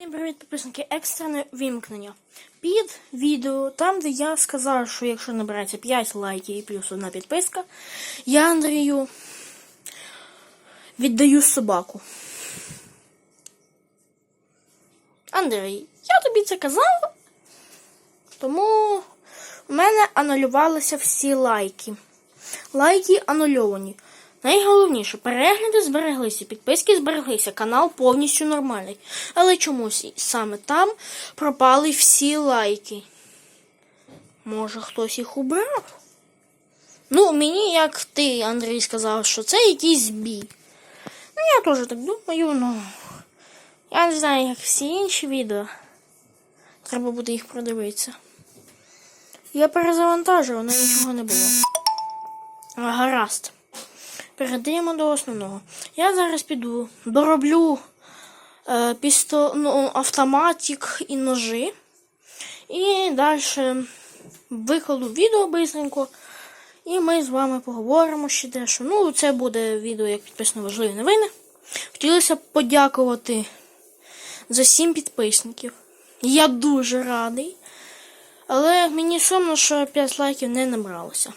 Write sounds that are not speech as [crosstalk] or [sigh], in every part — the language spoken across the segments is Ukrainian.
Всім привіт, підписники, екстрене вімкнення. Під відео, там, де я сказав, що якщо набирається 5 лайків і плюс одна підписка, я Андрію віддаю собаку. Андрій, я тобі це казав, тому в мене анулювалися всі лайки. Лайки анульовані. Найголовніше, перегляди збереглися, підписки збереглися, канал повністю нормальний. Але чомусь саме там пропали всі лайки. Може хтось їх убрав? Ну, мені, як ти, Андрій, сказав, що це якийсь збій. Ну, я теж так думаю, ну. Я не знаю, як всі інші відео. Треба буде їх продивитися. Я перезавантажив, але нічого не було. Гаразд. Перейдемо до основного. Я зараз піду, дороблю е, пісто, ну, автоматик і ножи. І далі викладу відео бистренько. І ми з вами поговоримо ще дещо. Ну, це буде відео, як підписано важливі новини. Хотілося б подякувати за 7 підписників. Я дуже радий. Але мені сумно, що 5 лайків не набралося.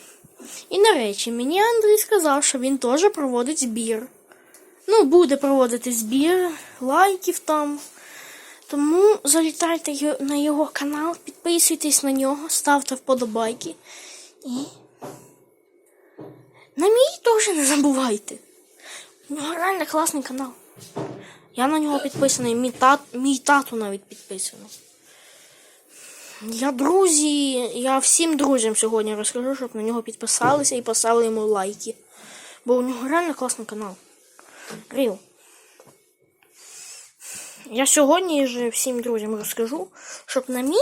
І на речі, мені Андрій сказав, що він теж проводить збір. Ну, буде проводити збір, лайків там. Тому залітайте на його канал, підписуйтесь на нього, ставте вподобайки. І. На мій теж не забувайте. У нього реально класний канал. Я на нього підписаний, мій, тат, мій тату навіть підписаний. Я друзі, я всім друзям сьогодні розкажу, щоб на нього підписалися і поставили йому лайки. Бо у нього реально класний канал. Ріл. Я сьогодні ж всім друзям розкажу, щоб на мій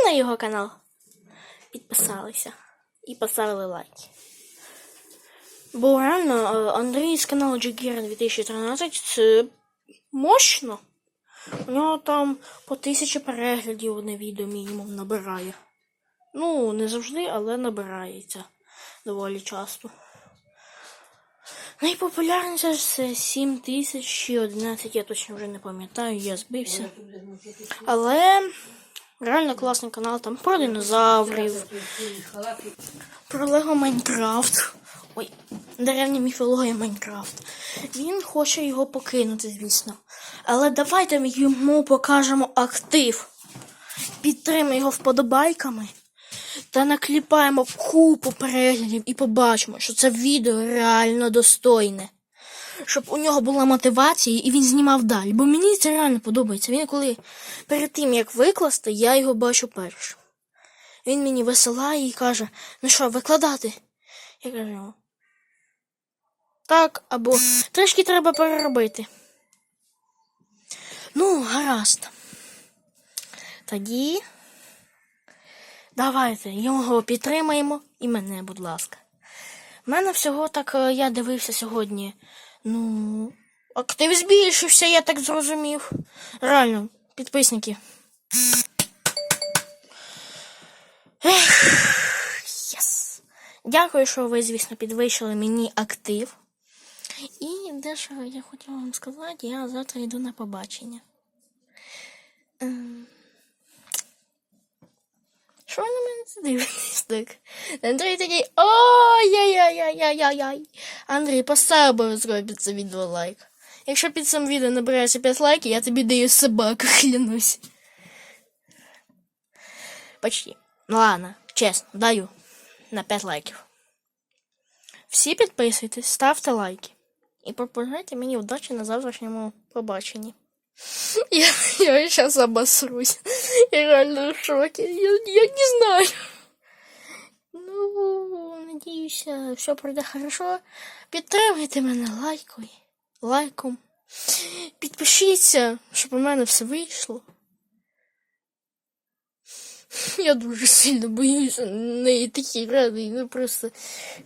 і на його канал підписалися і поставили лайки. Бо реально е, Андрій з каналу Джигіра 2013 це мощно. У нього там по тисячі переглядів одне відео мінімум набирає. Ну, не завжди, але набирається доволі часто. Найпопулярніше це 7 тисяч чи 11, я точно вже не пам'ятаю, я збився. Але реально класний канал там про динозаврів, про Лего Майнкрафт. Ой, деревня міфологія Майнкрафт. Він хоче його покинути, звісно. Але давайте ми йому покажемо актив. Підтримаємо його вподобайками та накліпаємо купу переглядів і побачимо, що це відео реально достойне. Щоб у нього була мотивація і він знімав далі. Бо мені це реально подобається. Він коли перед тим як викласти, я його бачу першим. Він мені висилає і каже: ну що, викладати? Я кажу. Так, або трішки треба переробити. Гаразд. Тоді давайте його підтримаємо і мене, будь ласка. У мене всього так е, я дивився сьогодні. Ну, актив збільшився, я так зрозумів. Реально, підписники. Ех, єс. Дякую, що ви, звісно, підвищили мені актив. І дещо я хотіла вам сказати, я завтра йду на побачення. Ем, Що ви на мене це дивитесь так? Андрій такий ой-яй-яй-яй-яй-яй. Андрій, постав обов'язково під це відео лайк. Якщо під цим відео набирається 5 лайків, я тобі даю собаку, [laughs] клянусь. Почти. Ну ладно, чесно, даю на 5 лайків. Всі підписуйтесь, ставте лайки. І побажайте мені удачі на завтрашньому побаченні. Я, я сейчас обосрусь. Я реально в шоке. Я, я не знаю. Ну, надіюся, все пройде хорошо. Підтримуйте мене лайкою. Лайком. Підпишіться, щоб у мене все вийшло. Я дуже сильно боюся не такий радий, ну просто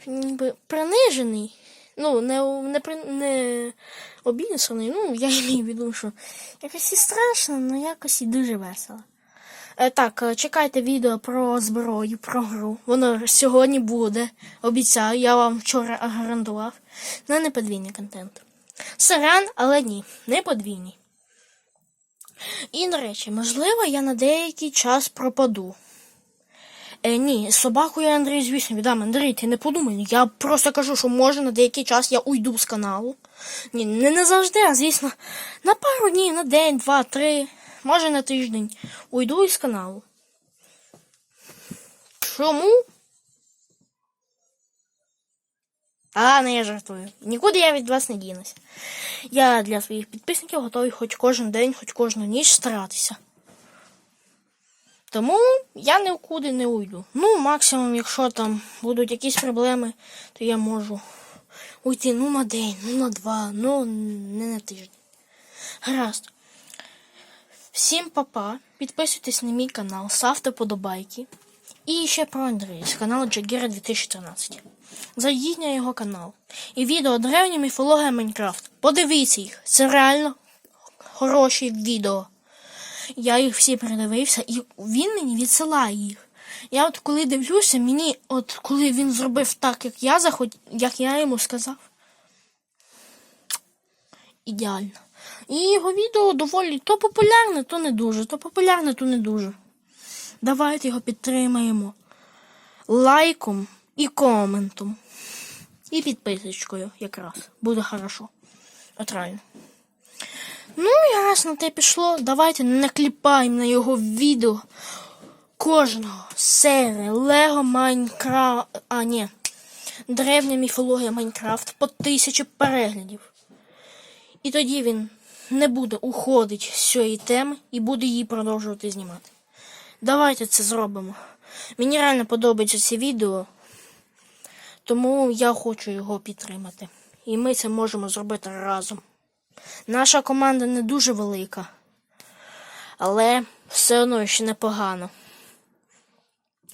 ніби принижений. Ну, не, не, при- не обісраний, ну, я [laughs] маю в виду, що якось і страшно, але якось і дуже весело. Е, так, е, чекайте відео про зброю, про гру. Воно сьогодні буде. Обіцяю, я вам вчора гарантував. Ну, не подвійний контент. Саран, але ні, не подвійний. І, до речі, можливо, я на деякий час пропаду. Е, ні, з собакою я Андрій, звісно, віддам. Андрій, ти не подумай. Я просто кажу, що може на деякий час я уйду з каналу. Ні, не, завжди, а звісно, на пару днів, на день, два, три, може на тиждень. Уйду із каналу. Чому? А, не я жартую. Нікуди я від вас не дінусь. Я для своїх підписників готовий хоч кожен день, хоч кожну ніч старатися. Тому я нікуди не уйду. Ну, максимум, якщо там будуть якісь проблеми, то я можу уйти ну на день, ну на два, ну не на тиждень. Гаразд. Всім папа. Підписуйтесь на мій канал, ставте подобайки. І ще про Андрія з каналу Джагіра 2013. Зайдіть на його канал. І відео древня міфологія Майнкрафт. Подивіться їх. Це реально хороші відео. Я їх всі передивився, і він мені відсилає їх. Я от коли дивлюся, мені, от коли він зробив так, як я захот... як я йому сказав. Ідеально. І його відео доволі то популярне, то не дуже, то популярне, то не дуже. Давайте його підтримаємо лайком і коментом. І підписочкою якраз. Буде хорошо. От реально. Ну, і раз на те пішло, давайте накліпаємо на його відео кожного серії Лего Майнкрафт. А, ні. Древня міфологія Майнкрафт по тисячі переглядів. І тоді він не буде уходити з цієї теми і буде її продовжувати знімати. Давайте це зробимо. Мені реально подобається це відео, тому я хочу його підтримати. І ми це можемо зробити разом. Наша команда не дуже велика, але все одно ще непогано.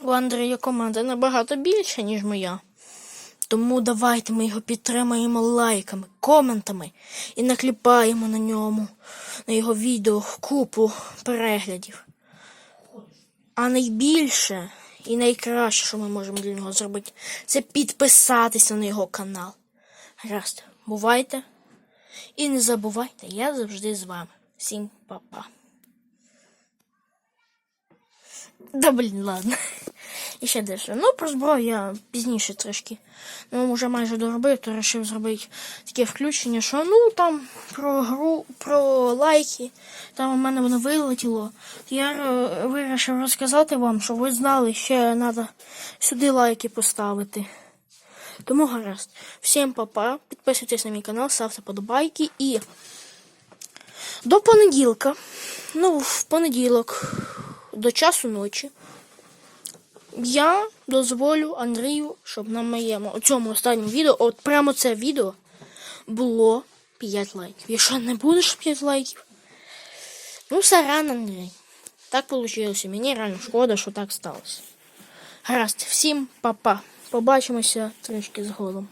У Андрія команда набагато більша, ніж моя. Тому давайте ми його підтримаємо лайками, коментами і накліпаємо на ньому, на його відео купу переглядів. А найбільше і найкраще, що ми можемо для нього зробити, це підписатися на його канал. Гаразд, бувайте. І не забувайте, я завжди з вами. Всім па-па. Да блін, ладно. [laughs] І ще дещо. Ну, про зброю я пізніше трошки. Ну, вже майже доробив, то вирішив зробити таке включення, що ну там про гру, про лайки. Там у мене воно вилетіло. Я вирішив розказати вам, щоб ви знали, ще треба сюди лайки поставити. Тому гаразд. Всім папа. Підписуйтесь на мій канал, ставте подобайки і до понеділка. Ну, в понеділок до часу ночі. Я дозволю Андрію, щоб на моєму цьому останньому відео, от прямо це відео, було 5 лайків. Якщо не буде 5 лайків, ну все рано, Андрій. Так вийшло. Мені реально шкода, що так сталося. Гаразд, всім па-па. Побачимося трішки згодом.